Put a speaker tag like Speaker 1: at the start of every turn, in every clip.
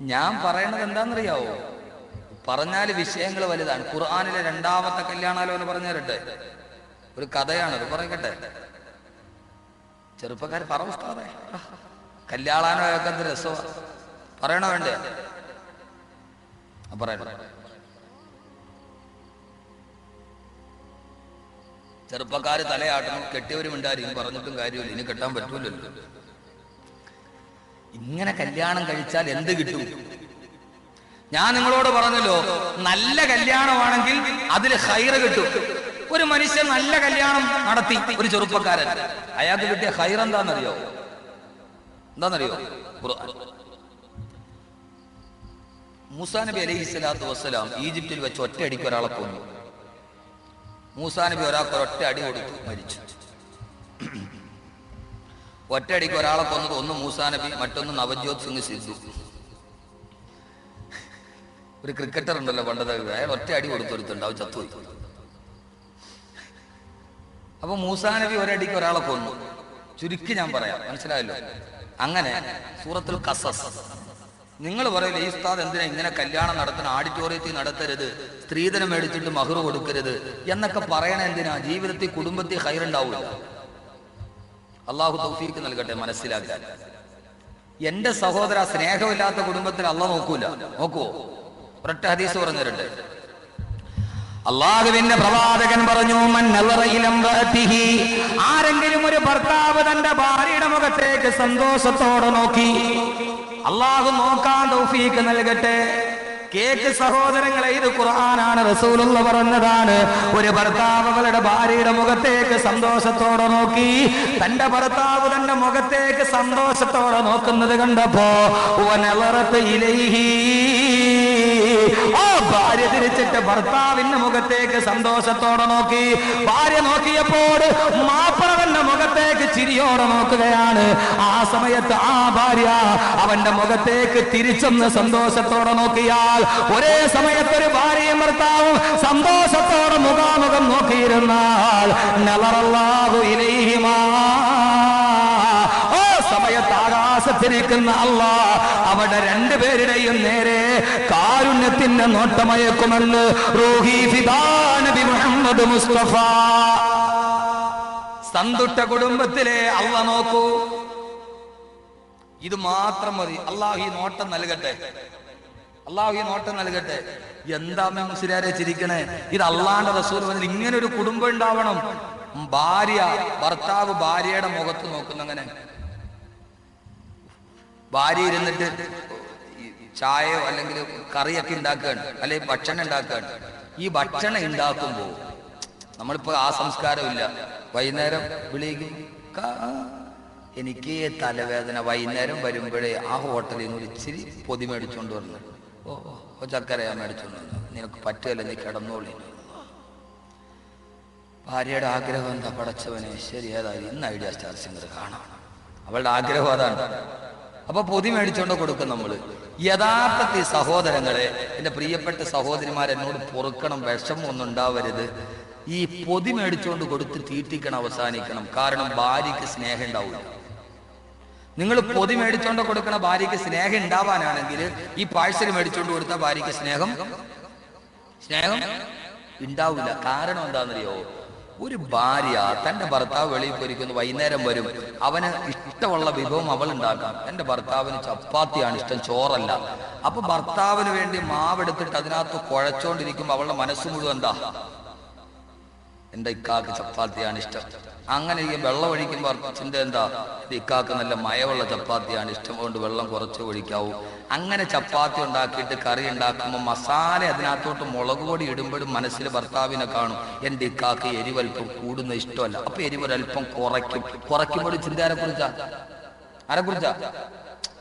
Speaker 1: ഞാൻ പറയണത് എന്താണെന്നറിയാവോ? പറഞ്ഞാൽ വിഷയങ്ങൾ വലുതാണ്. ഖുർആാനിലെ രണ്ടാമത്തെ കല്യാണാലോ എന്ന് പറഞ്ഞു തരട്ടെ ഒരു കഥയാണത് പറയട്ടെ. ചെറുപ്പക്കാർ പറ ഉസ്താദേ. കല്യാണാനോ എന്ത് രസമാണ് പറയണോ വേണ്ടേ? ആ, പറയട്ടെ. ചെറുപ്പക്കാര് തലയാട്ടണം കെട്ടിയവരും ഉണ്ടായിരിക്കും പറഞ്ഞിട്ടും കാര്യമില്ല. ഇനി കെട്ടാൻ പറ്റൂലല്ലോ. ഇങ്ങനെ കല്യാണം കഴിച്ചാൽ എന്ത് കിട്ടും? ഞാൻ നിങ്ങളോട് പറഞ്ഞല്ലോ നല്ല കല്യാണമാണെങ്കിൽ അതിൽ ഹൈറ് കിട്ടും. ഒരു മനുഷ്യൻ നല്ല കല്യാണം നടത്തി ഒരു ചെറുപ്പക്കാരൻ. അയാൾക്ക് കിട്ടിയ ഹൈർ എന്താണെന്നറിയോ? എന്താണെന്നറിയോ. മൂസാ നബി അലൈഹി സ്വലാത്തു വസ്സലാം ഈജിപ്തിൽ വെച്ച് ഒറ്റയടിക്ക് ഒരാളെ കൊന്നു. മൂസാ നബി ഒരാൾക്ക് ഒരൊറ്റ അടി കൊടുത്തു മരിച്ചു. ഒറ്റയടിക്ക് ഒരാളെ കൊന്നത് ഒന്ന് മൂസാ നബി മറ്റൊന്ന് നവജ്യോത് സിംഗ് സിദ്ധു ഒരു ക്രിക്കറ്റർ ഉണ്ടല്ലോ പണ്ടത്തെ അയാൾ ഒറ്റ അടി കൊടുത്തൊരുത്തുണ്ട് അവൻ ചത്തു അപ്പൊ മൂസാ നബി ഒരടിക്ക് ഒരാളെ കൊന്നു. ചുരുക്കി ഞാൻ പറയാം മനസ്സിലായല്ലോ? അങ്ങനെ സൂറത്തുൽ കസസ് നിങ്ങൾ പറയില്ല ഈ ഉസ്താദ് എന്തിനാ ഇങ്ങനെ കല്യാണം നടത്തണം ആഡിറ്റോറിയത്തിൽ നടത്തരുത് സ്ത്രീധനം മേടിച്ചിട്ട് മഹർ കൊടുക്കരുത് എന്നൊക്കെ പറയണ എന്തിനാ? ജീവിതത്തിൽ കുടുംബത്തിൽ ഹൈറുണ്ടാവില്ല അള്ളാഹു തൗഫീക്ക് നൽകട്ടെ മനസ്സിലാക്കാൻ എന്റെ സഹോദര സ്നേഹമില്ലാത്ത കുടുംബത്തിൽ അല്ല നോക്കൂല. നോക്കുവോ? ഒരൊറ്റ ഹദീസ് പറഞ്ഞിട്ടുണ്ട് അള്ളാഹുവിന്റെ പ്രവാചകൻ പറഞ്ഞു "മൻ നളറ ഇല ആരെങ്കിലും ഒരു ഭർത്താവ് തന്റെ ഭാര്യയുടെ മുഖത്തേക്ക് സന്തോഷത്തോടെ നോക്കി അള്ളാഹു നോക്കാൻ തൗഫീക്ക് നൽകട്ടെ. കേക്ക് സഹോദരങ്ങളെ ഇത് ഖുർആനാണ് റസൂലുള്ള പറഞ്ഞതാണ് ഒരു ഭർത്താവ് അവളുടെ ഭാര്യയുടെ മുഖത്തേക്ക് സന്തോഷത്തോടെ നോക്കി തന്റെ ഭർത്താവ് തന്റെ മുഖത്തേക്ക് സന്തോഷത്തോടെ നോക്കുന്നത് കണ്ടപ്പോ "വനളറത്ത് ഇലൈഹി." തിരിച്ചിട്ട് ഭർത്താവിന്റെ മുഖത്തേക്ക് സന്തോഷത്തോടെ നോക്കി. ഭാര്യ നോക്കിയപ്പോൾ മാപ്പിളവന്റെ മുഖത്തേക്ക് ചിരിയോടെ നോക്കുകയാണ്. ആ സമയത്ത് ആ ഭാര്യ അവന്റെ മുഖത്തേക്ക് തിരിച്ചൊന്ന് സന്തോഷത്തോടെ നോക്കിയാൽ ഒരേ സമയത്ത് ഒരു ഭാര്യയും ഭർത്താവും സന്തോഷത്തോടെ മുഖാമുഖം നോക്കിയിരുന്നാൽ. നളറല്ലാഹു ഇലൈഹിമാ. ആകാശത്തിരിക്കുന്ന അല്ല അവിടെ രണ്ടുപേരുടെയും നേരെ കാരുണ്യത്തിന്റെ നോട്ടമയക്കുമെന്ന് റൂഹി ഫിദാനബി മുഹമ്മദ് മുസ്തഫ. സന്തുട്ട കുടുംബത്തിലെ അല്ല നോക്കൂ. ഇത് മാത്രം മതി. അള്ളാഹു ഈ നോട്ടം നൽകട്ടെ. അള്ളാഹു ഈ നോട്ടം നൽകട്ടെ. എന്താ മുസ്ലിയാരെ ചിരിക്കണേ? ഇത് അള്ളാന്റെ റസൂൽ പറഞ്ഞില്ല ഇങ്ങനെ ഒരു കുടുംബം ഉണ്ടാവണം. ഭാര്യ ഭർത്താവ് ഭാര്യയുടെ മുഖത്ത് നോക്കുന്നങ്ങനെ ഭാര്യ ഇരുന്നിട്ട് ചായയോ അല്ലെങ്കിൽ കറിയൊക്കെ ഉണ്ടാക്കുകയാണ്. അല്ലെങ്കിൽ ഭക്ഷണം ഉണ്ടാക്കുകയാണ്. ഈ ഭക്ഷണം ഉണ്ടാക്കുമ്പോൾ നമ്മളിപ്പോ ആ സംസ്കാരമില്ല വൈകുന്നേരം വിളിക്കും "കാ- എനിക്ക് തലവേദന. വൈകുന്നേരം വരുമ്പോഴേ ആ ഹോട്ടലിൽ നിന്ന് ഇച്ചിരി പൊതി മേടിച്ചോണ്ട് വന്നു. ഓ ഓ, ചക്കരയാ മേടിച്ചോണ്ട് വന്നു. നിനക്ക് പറ്റുമല്ല നീ കിടന്നോളി. ഭാര്യയുടെ ആഗ്രഹം എന്താ? പടച്ചവനെ ശരി ഏതായാലും ഇന്ന് ഐഡിയ സ്റ്റാർ സിംഗർ കാണാം. അവളുടെ ആഗ്രഹം അതാണ്. അപ്പൊ പൊതി മേടിച്ചോണ്ട് കൊടുക്കും നമ്മൾ യഥാർത്ഥത്തിൽ സഹോദരങ്ങളെ എന്റെ പ്രിയപ്പെട്ട സഹോദരിമാർ എന്നോട് പൊറുക്കണം വിഷമം ഒന്നും ഉണ്ടാവരുത്. ഈ പൊതി മേടിച്ചോണ്ട് കൊടുത്ത് തീറ്റിക്കണം അവസാനിക്കണം. കാരണം ഭാര്യയ്ക്ക് സ്നേഹം ഉണ്ടാവില്ല നിങ്ങൾ പൊതി മേടിച്ചോണ്ട് കൊടുക്കണ ഭാര്യയ്ക്ക് സ്നേഹം ഉണ്ടാവാനാണെങ്കിൽ ഈ പാഴ്സൽ മേടിച്ചോണ്ട് കൊടുത്ത ഭാര്യയ്ക്ക് സ്നേഹം? സ്നേഹം? ഉണ്ടാവില്ല കാരണം എന്താണെന്നറിയോ? ഒരു ഭാര്യ തന്റെ ഭർത്താവ് വെളിയിൽ പോയിരിക്കുന്നു വൈകുന്നേരം വരും. അവന് ഇഷ്ടമുള്ള വിഭവം അവൾ ഉണ്ടാക്കാം. എന്റെ ഭർത്താവിന് ചപ്പാത്തിയാണ് ഇഷ്ടം ചോറല്ല. അപ്പൊ ഭർത്താവിന് വേണ്ടി മാവെടുത്തിട്ട് അതിനകത്ത് കുഴച്ചോണ്ടിരിക്കുമ്പോ അവളുടെ മനസ്സ് മുഴുവൻ എന്താ? എന്റെ ഇക്കാക്ക് ചപ്പാത്തിയാണ് ഇഷ്ടം. അങ്ങനെ ഈ വെള്ളം ഒഴിക്കുമ്പോൾ ചിന്ത എന്താ? ഇക്കാക്ക് നല്ല മയവുള്ള ചപ്പാത്തിയാണ്. ഇഷ്ടം കൊണ്ട് വെള്ളം കുറച്ച് ഒഴിക്കാവൂ. അങ്ങനെ ചപ്പാത്തി ഉണ്ടാക്കിയിട്ട് കറി ഉണ്ടാക്കുമ്പോൾ മസാല അതിനകത്തോട്ട് മുളക് പൊടി ഇടുമ്പോഴും മനസ്സിൽ ഭർത്താവിനെ കാണും. എന്റെ ഇക്കാക്ക് എരിവൽപ്പം കൂടുന്ന ഇഷ്ടമല്ല. അപ്പൊ എരിവൊരൽപ്പം കുറയ്ക്കും. കുറയ്ക്കുമ്പോൾ ചിന്ത ആരെ കുറിച്ചാ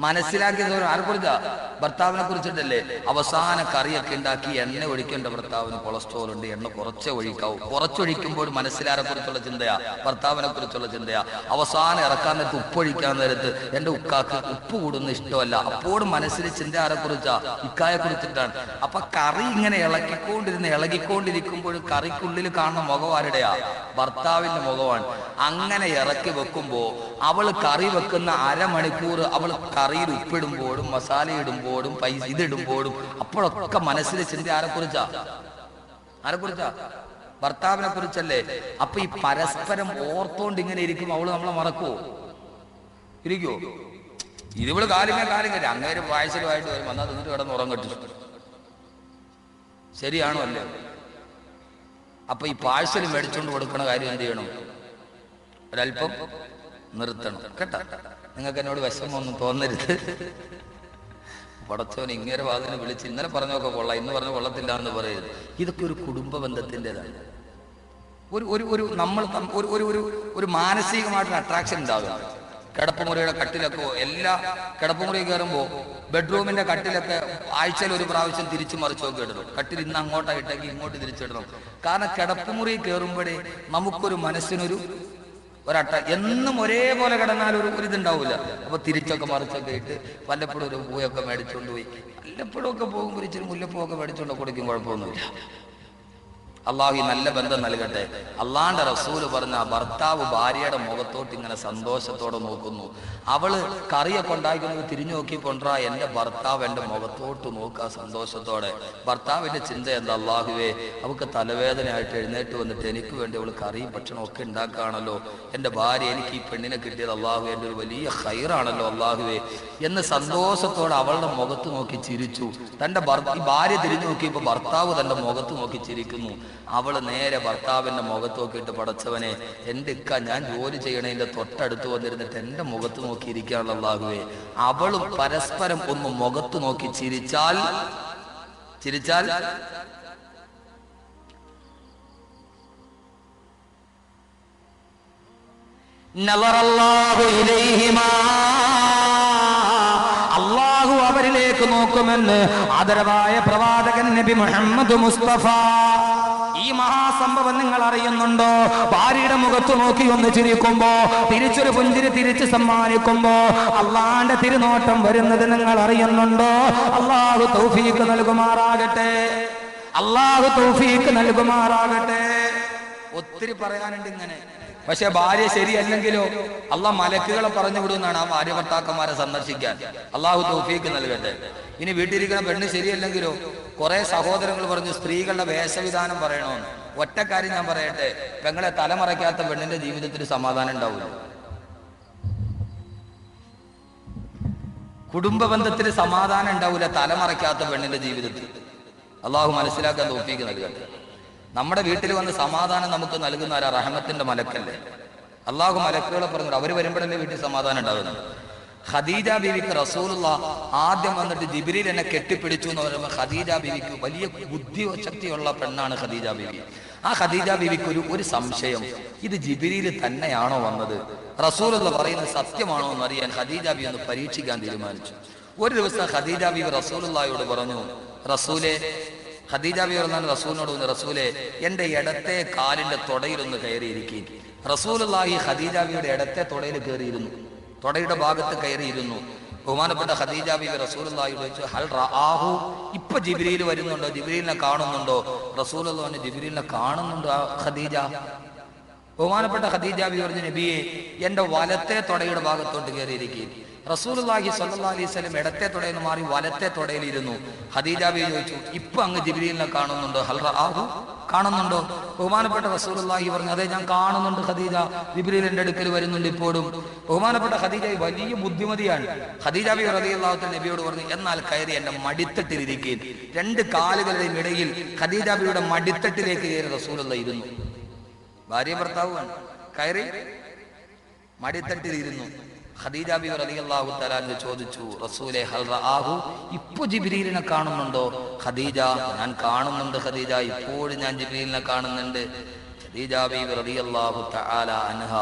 Speaker 1: മനസ്സിലാക്കിയത് ആർക്കുറിച്ച കുറിച്ചാ ഭർത്താവിനെ കുറിച്ചിട്ടല്ലേ? അവസാന കറിയൊക്കെ ഉണ്ടാക്കി എണ്ണ ഒഴിക്കേണ്ട ഭർത്താവിന് കൊളസ്ട്രോൾ ഉണ്ട്. എണ്ണ കുറച്ചേ ഒഴിക്കാവൂ. കുറച്ചൊഴിക്കുമ്പോൾ മനസ്സിലാരെ കുറിച്ചുള്ള ചിന്തയാ? ഭർത്താവിനെ കുറിച്ചുള്ള ചിന്തയാ? അവസാനം ഇറക്കാൻ നേരത്ത് ഉപ്പൊഴിക്കാൻ നേരത്ത് എന്റെ ഉക്കാക്ക് ഉപ്പ് കൂടുന്ന ഇഷ്ടമല്ല. അപ്പോഴും മനസ്സിൽ ചിന്ത ആരെ കുറിച്ചാ? ഇക്കായെ കുറിച്ചിട്ടാണ്. അപ്പൊ കറി ഇങ്ങനെ ഇളക്കിക്കൊണ്ടിരുന്ന് ഇളകിക്കൊണ്ടിരിക്കുമ്പോൾ കറിക്കുള്ളിൽ കാണുന്ന മുഖം ആരുടെയാ? ഭർത്താവിന്റെ മുഖമാണ്. അങ്ങനെ ഇറക്കി വെക്കുമ്പോ അവൾ കറി വെക്കുന്ന അരമണിക്കൂർ അവൾ കറിയിൽ ഉപ്പിടുമ്പോഴും മസാല ഇടുമ്പോഴും പൈസ ഇതിടുമ്പോഴും അപ്പോഴൊക്കെ മനസ്സിൽ ചിന്തി ആരെ കുറിച്ചാ? ആരെ കുറിച്ചാ? ഭർത്താവിനെ കുറിച്ചല്ലേ? അപ്പൊ ഈ പരസ്പരം ഓർത്തോണ്ട് ഇങ്ങനെ ഇരിക്കും അവൾ നമ്മളെ മറക്കുവോ? ഇരിക്കുവോ? ഇതിവൾ കാലിമേ കാലും കയറി അങ്ങേര് പായസലുമായിട്ട് വരും വന്നാൽ തിന്നിട്ട് കിടന്ന് ഉറങ്ങട്ടു. ശരിയാണോ അല്ലേ? അപ്പൊ ഈ പാഴ്സൽ മേടിച്ചുകൊണ്ട് കൊടുക്കണ കാര്യം എന്ത് ചെയ്യണം? ഒരല്പം നിർത്തണം. കേട്ടോ? നിങ്ങൾക്ക് എന്നോട് വിഷമമൊന്നും തോന്നരുത്. പടച്ചവൻ ഇങ്ങനെ വാതിനെ വിളിച്ച് ഇന്നലെ പറഞ്ഞൊക്കെ കൊള്ളാം ഇന്ന് പറഞ്ഞ കൊള്ളത്തില്ല എന്ന് പറയരുത്. ഇതൊക്കെ ഒരു കുടുംബ ബന്ധത്തിന്റെതാണ് ഒരു ഒരു ഒരു നമ്മൾ ഒരു ഒരു ഒരു ഒരു മാനസികമായിട്ടൊരു അട്രാക്ഷൻ ഉണ്ടാവുക. കിടപ്പുമുറിയുടെ കട്ടിലൊക്കെ എല്ലാ കിടപ്പുമുറി കയറുമ്പോൾ ബെഡ്റൂമിന്റെ കട്ടിലൊക്കെ ആഴ്ചയിൽ ഒരു പ്രാവശ്യം തിരിച്ചു മറിച്ചൊക്കെ ഇടണം. കട്ടിൽ ഇന്ന് അങ്ങോട്ടായിട്ടെങ്കിൽ ഇങ്ങോട്ട് തിരിച്ചിടണം. കാരണം കിടപ്പുമുറി കയറുമ്പോഴേ നമുക്കൊരു മനസ്സിനൊരു ഒരട്ട എന്നും ഒരേപോലെ കിടന്നാൽ ഒരു ഒരു ഇതുണ്ടാവില്ല അപ്പൊ തിരിച്ചൊക്കെ മറിച്ചൊക്കെ ഇട്ട് വല്ലപ്പോഴും ഒരു പൂയൊക്കെ മേടിച്ചുകൊണ്ട് പോയി. വല്ലപ്പോഴും ഒക്കെ പോകുമ്പോൾ ഇച്ചിരി മുല്ലപ്പൂവൊക്കെ മേടിച്ചുകൊണ്ട് കൊടുക്കും കുഴപ്പമൊന്നുമില്ല. അള്ളാഹു ഈ നല്ല ബന്ധം നൽകട്ടെ. അള്ളാന്റെ റസൂൽ പറഞ്ഞ ഭർത്താവ് ഭാര്യയുടെ മുഖത്തോട്ട് ഇങ്ങനെ സന്തോഷത്തോടെ നോക്കുന്നു. അവൾ കറിയൊക്കെ ഉണ്ടാക്കുന്നത് തിരിഞ്ഞു നോക്കി കൊണ്ടാ എന്റെ ഭർത്താവ് എന്റെ മുഖത്തോട്ട് നോക്കുക സന്തോഷത്തോടെ. ഭർത്താവിന്റെ ചിന്ത എന്താ അള്ളാഹുവേ? അവൾക്ക് തലവേദനയായിട്ട് എഴുന്നേറ്റ് വന്നിട്ട് എനിക്ക് വേണ്ടി അവൾ കറിയും ഭക്ഷണം ഒക്കെ ഉണ്ടാക്കുകയാണല്ലോ. എന്റെ ഭാര്യ എനിക്ക് ഈ പെണ്ണിനെ കിട്ടിയത് അള്ളാഹു എന്റെ ഒരു വലിയ ഹൈറാണല്ലോ അള്ളാഹുവേ. എന്ന് സന്തോഷത്തോടെ അവളുടെ മുഖത്ത് നോക്കി ചിരിച്ചു. തന്റെ ഭാര്യ തിരിഞ്ഞു നോക്കിയപ്പോ ഭർത്താവ് തന്റെ മുഖത്ത് നോക്കി ചിരിക്കുന്നു. അവൾ നേരെ ഭർത്താവിന്റെ മുഖത്ത് നോക്കിയിട്ട് പടച്ചവനെ എന്റെ ഇക്ക ഞാൻ ജോലി ചെയ്യണതിന്റെ തൊട്ടടുത്ത് വന്നിരുന്നിട്ട് എന്റെ മുഖത്ത് നോക്കി ഇരിക്കാനുള്ളതാകുവേ അവളും പരസ്പരം ഒന്ന് മുഖത്ത് നോക്കി ചിരിച്ചാൽ ചിരിച്ചാൽ? ഇലൈഹിമാ. അള്ളാഹു അവരിലേക്ക് നോക്കുമെന്ന് ആദരവായ പ്രവാചകൻ നബി മുഹമ്മദ് മുസ്തഫ. ഈ മഹാസംഭവം നിങ്ങൾ അറിയുന്നുണ്ടോ? ഭാര്യയുടെ മുഖത്ത് നോക്കി ഒന്ന് ചിരിക്കുമ്പോ തിരിച്ചൊരു പുഞ്ചിരി തിരിച്ച് സമ്മാനിക്കുമ്പോ അള്ളാന്റെ തിരുനോട്ടം വരുന്നത് നിങ്ങൾ അറിയുന്നുണ്ടോ? അള്ളാഹു തൗഫീക്ക് നൽകുമാറാകട്ടെ. അള്ളാഹു തൗഫീക്ക് നൽകുമാറാകട്ടെ. ഒത്തിരി പറയാനുണ്ട് ഇങ്ങനെ. പക്ഷെ ഭാര്യ ശരിയല്ലെങ്കിലോ അള്ളാഹ് മലക്കുകളെ പറഞ്ഞു വിടുമെന്നാണ് ആ ഭാര്യ ഭർത്താക്കന്മാരെ സന്ദർശിക്കാൻ. അള്ളാഹു തൗഫീക്ക് നൽകട്ടെ. ഇനി വീട്ടിലിരിക്കുന്ന പെണ്ണ് ശരിയല്ലെങ്കിലോ കുറെ സഹോദരങ്ങൾ പറഞ്ഞു സ്ത്രീകളുടെ വേഷവിധാനം പറയണമെന്ന്. ഒറ്റക്കാര്യം ഞാൻ പറയട്ടെ പെങ്ങളെ തലമറയ്ക്കാത്ത പെണ്ണിന്റെ ജീവിതത്തിൽ സമാധാനം ഉണ്ടാവില്ല കുടുംബ ബന്ധത്തിൽ സമാധാനം ഉണ്ടാവില്ല തലമറയ്ക്കാത്ത പെണ്ണിന്റെ ജീവിതത്തിൽ. അള്ളാഹു മനസ്സിലാക്കാൻ തോഫീക്ക് നൽകട്ടെ. നമ്മുടെ വീട്ടിൽ വന്ന് സമാധാനം നമുക്ക് നൽകുന്ന ആരാ റഹമത്തിന്റെ മലക്കല്ലേ? അള്ളാഹു മലക്കുകളെ പറഞ്ഞു അവർ വരുമ്പോഴല്ലേ വീട്ടിൽ സമാധാനം ഉണ്ടാകുന്നത് ഖദീജ ബിവിക്ക് റസൂലുള്ള ആദ്യം വന്നിട്ട് ജിബിരിൽ എന്നെ കെട്ടിപ്പിടിച്ചു എന്ന് പറയുമ്പോൾ ഖദീജ ബിവിക്ക് വലിയ ബുദ്ധി ശക്തിയുള്ള പെണ്ണാണ് ഖദീജ ബിവി. ആ ഖദീജ ബിവിക്ക് ഒരു ഒരു സംശയം. ഇത് ജിബിരിയിൽ തന്നെയാണോ വന്നത്? റസൂലുള്ള പറയുന്നത് സത്യമാണോ എന്ന് അറിയാൻ ഖദീജ ബി ഒന്ന് പരീക്ഷിക്കാൻ തീരുമാനിച്ചു. ഒരു ദിവസം ഖദീജ ബിവി റസൂലുള്ളായോട് പറഞ്ഞു റസൂലെ ഖദീജ ബി പറഞ്ഞാൽ റസൂലിനോട് വന്ന് റസൂലെ എന്റെ ഇടത്തെ കാലിന്റെ തുടയിലൊന്ന് കയറിയിരിക്കും. റസൂലുള്ളാഹി ഖദീജ ബിയുടെ ഇടത്തെ തുടയിൽ കയറിയിരുന്നു. തുടയുടെ ഭാഗത്ത് കയറിയിരുന്നു. ബഹുമാനപ്പെട്ട ഖദീജ ബിബി റസൂലുള്ളാഹിയോട് ചോദിച്ചു ഹൽ റആഹു? ഇപ്പൊ ജിബിരിയിൽ വരുന്നുണ്ടോ? ജിബിരിലിനെ കാണുന്നുണ്ടോ? റസൂൽ ജിബ്രീലിനെ കാണുന്നുണ്ടോ ആ ഖദീജ. ബഹുമാനപ്പെട്ട ഖദീജ ബി പറഞ്ഞു നബിയെ എന്റെ വലത്തെ തുടയുടെ ഭാഗത്തോട്ട് കയറിയിരിക്കും. റസൂലുള്ളാഹി സ്വല്ലല്ലാഹി അലൈഹി വസല്ലം ഇടത്തെ തുടയിൽ നിന്ന് മാറി വലത്തെ തുടയിൽ ഇരുന്നു. ഖദീജ ബി ചോദിച്ചു ഇപ്പൊ അങ്ങ് ജിബ്രീലിനെ കാണുന്നുണ്ടോ? ഹൽറ ആഹു കാണുന്നുണ്ടോ? ബഹുമാനപ്പെട്ട റസൂലുള്ളാഹി പറഞ്ഞു അതെ ഞാൻ കാണുന്നുണ്ട് ഖദീജ ജിബ്രീൽ അടുക്കൽ വരുന്നുണ്ട് ഇപ്പോഴും. ബഹുമാനപ്പെട്ട ഖദീജ വലിയ ബുദ്ധിമതിയാണ്. ഖദീജ ബി റളിയല്ലാഹു നബിയോട് പറഞ്ഞു എന്നാൽ കയറി എന്റെ മടിത്തട്ടിലിരിക്കുകയും രണ്ട് കാലുകളുടെയും ഇടയിൽ ഖദീജ ബിയുടെ മടിത്തട്ടിലേക്ക് കയറി റസൂലുള്ള ഇരുന്നു. ഭാര്യ ഭർത്താവുമാണ്. കയറി മടിത്തട്ടിലിരുന്നു. ഖദീജ ബി റളിയല്ലാഹു തആല ചോദിച്ചു റസൂലെ ഹൽ റആഹു? ഇപ്പോ ജിബ്രീലിനെ കാണുന്നുണ്ടോ? ഖദീജ ഞാൻ കാണുന്നുണ്ട് ഖദീജ ഇപ്പോഴും ഞാൻ ജിബ്രീലിനെ കാണുന്നുണ്ട്. ഖദീജ ബി റളിയല്ലാഹു തആല അൻഹ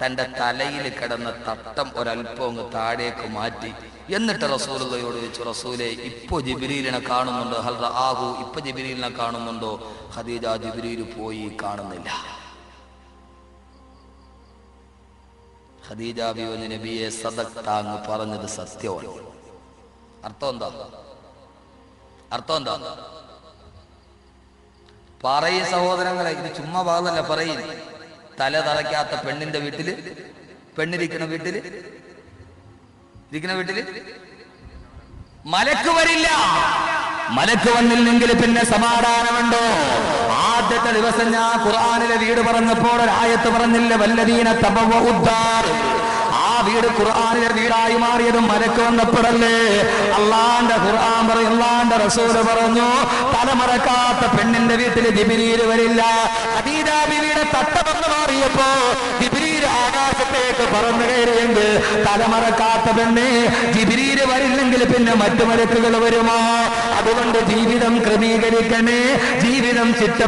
Speaker 1: തന്റെ തലയിൽ കിടന്ന തട്ടം ഒരൽപ്പം അങ്ങ് താഴേക്ക് മാറ്റി. എന്നിട്ട് റസൂലുള്ളയോട് ചോദിച്ചു റസൂലെ ഇപ്പൊ ജിബ്രീലിനെ കാണുന്നുണ്ടോ? ഹൽ ആഹു ഇപ്പൊ ജിബ്രീലിനെ കാണുന്നുണ്ടോ? ഖദീജ ജിബ്രീൽ പോയി കാണുന്നില്ല. ഖദീജ ബിയോന് നബിയെ സദക്ത അങ്ങ് പറഞ്ഞത് സത്യമാണ്. അർത്ഥം എന്താ? അർത്ഥം എന്താ? പറയും സഹോദരങ്ങളെ ഇത് ചുമ്മാ ഭാഗമല്ല പറയും. തല തറയ്ക്കാത്ത പെണ്ണിന്റെ വീട്ടിൽ പെണ്ണിരിക്കുന്ന വീട്ടിൽ ഇരിക്കുന്ന വീട്ടിൽ? മലക്ക് വരില്ല. മലക്ക് വന്നില്ലെങ്കിൽ പിന്നെ സമാധാനമുണ്ടോ? ആദ്യത്തെ ദിവസം ഞാൻ ഖുർആാനിലെ വീട് പറഞ്ഞപ്പോൾ ഒരായത്ത് പറഞ്ഞില്ല വല്ലതീന തപവ ഉദ്ദാർ. ആ വീട് ഖുർആാനിലെ വീടായി മാറിയതും മലക്ക് വന്നപ്പോഴല്ലേ. അള്ളാന്റെ ഖുർആൻ പറഞ്ഞു അള്ളാന്റെ റസൂൽ പറഞ്ഞു തലമറക്കാത്ത പെണ്ണിന്റെ വീട്ടിൽ ജിബിരിയിൽ വരില്ല. അദീദാ ബിവിയുടെ തട്ടമെന്ന് മാറിയപ്പോ ജിബിരിയിൽ ആകാശത്തേക്ക് പറന്നു കയറിയെങ്കിൽ തലമറക്കാത്ത പെണ്ണ് വരില്ലെങ്കിൽ പിന്നെ മറ്റു മലക്കുകൾ വരുമോ? അതുകൊണ്ട് ജീവിതം ക്രമീകരിക്കണേ. ജീവിതം ചിട്ട